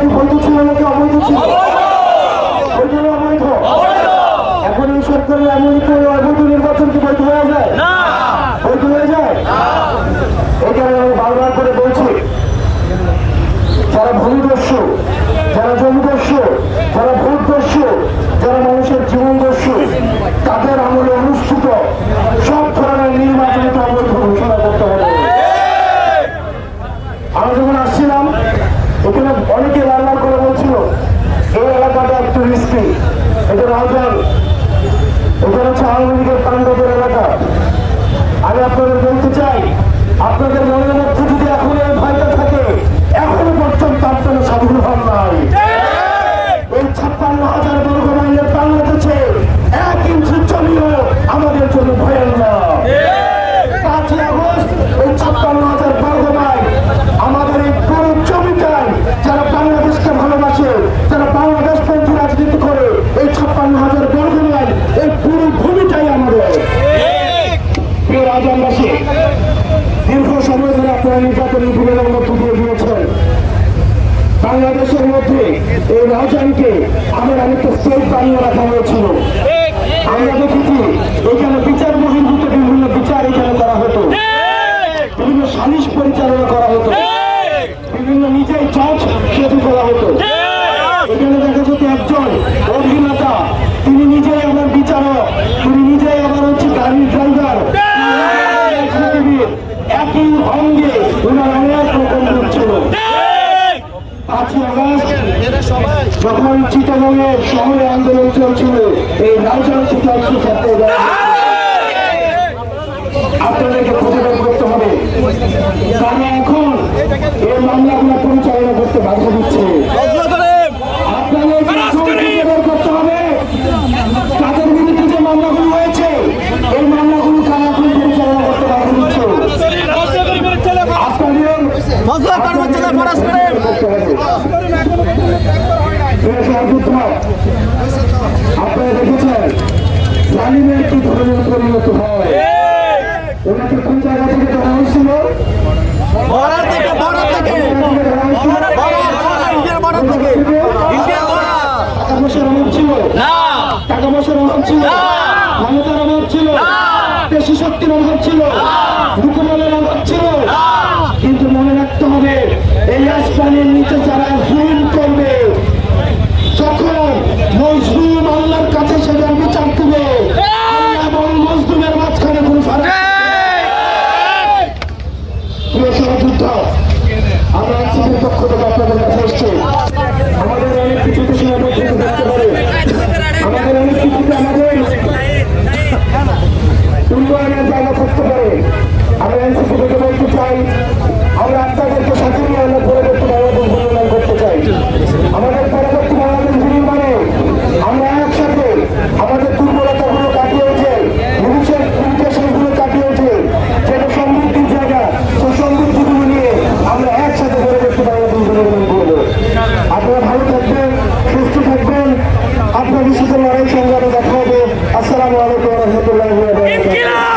কি বৈধ ছিল নাকি অবৈধ ছিল। অবৈধ! এখন এই সরকারের এমন কোনো অবৈধ নির্বাচন কি বৈধ হয়ে যায়? বৈধ হয়ে যায়? এই কারণে আমি বারবার করে বলছি যারা ভূমিদস্যু যারা জমিদস্যু যারা ভোটদস্যু যারা মানুষের জীবনদস্যু তাদের আমলে অনুষ্ঠিত সব ধরনের নির্বাচনে অবৈধ ঘোষণা করতে হবে। আমি যখন আসছিলাম এখানে অনেকে বারবার করে বলছিল এই এলাকাটা একটু রিস্কি এটা রাজধান এটা হচ্ছে আওয়ামী লীগের পাণ্ডবের এলাকা। আমি আপনাদের বলতে চাই, আপনাদের মনের মধ্যে যদি এখন এই ভয়টা থাকে, এখনও পর্যন্ত আপনারা স্বাধীন হন নাই। এই ছাপ্পান্ন হাজার প্রিয় রাজনবাসী দীর্ঘ সময় ধরে আপনারা নির্বাচনের বিবেচনার মধ্য দিয়ে দিয়েছেন বাংলাদেশের মধ্যে এই রাজানকে আমার অনেকটা স্টেট বানিয়ে রাখা হয়েছিল। আমরা দেখেছি এখানে বিচার বহির্ভূত বিভিন্ন বিচার এখানে করা হতো। বিভিন্ন সালিশ পরিচালনা করা হতো। বিভিন্ন নিজেই যখন চিটাগঙ্গে শহরে আন্দোলন চলছিল এই রাউজান থেকে একশো ছাত্র আপনাদেরকে প্রতিবাদ করতে হবে। তারা এখন এই মামলাগুলো পরিচালনা করতে বাধা দিচ্ছে আপনাদেরকে এখন খুঁজে বের করতে হবে তাদের বিরুদ্ধে যে মামলাগুলো হয়েছে এই মামলাগুলো তারা এখন পরিচালনা করতে বাধা দিচ্ছে আপনাদের মজলা করবেন জেলা ফরাস করে করতে হবে প্রিয় সহযোদ্ধা, আপনারা দেখেছেন জালিমের কি ধরনের পরিণত হয়। ওনাকে কোন জায়গা থেকে ধরা হয়েছিল? টাকা পয়সার অভাব ছিল? টাকা পয়সার অভাব ছিল? ক্ষমতার অভাব ছিল? পেশি শক্তির অভাব ছিল? রূপবলের অভাব ছিল? কিন্তু মনে রাখতে হবে এই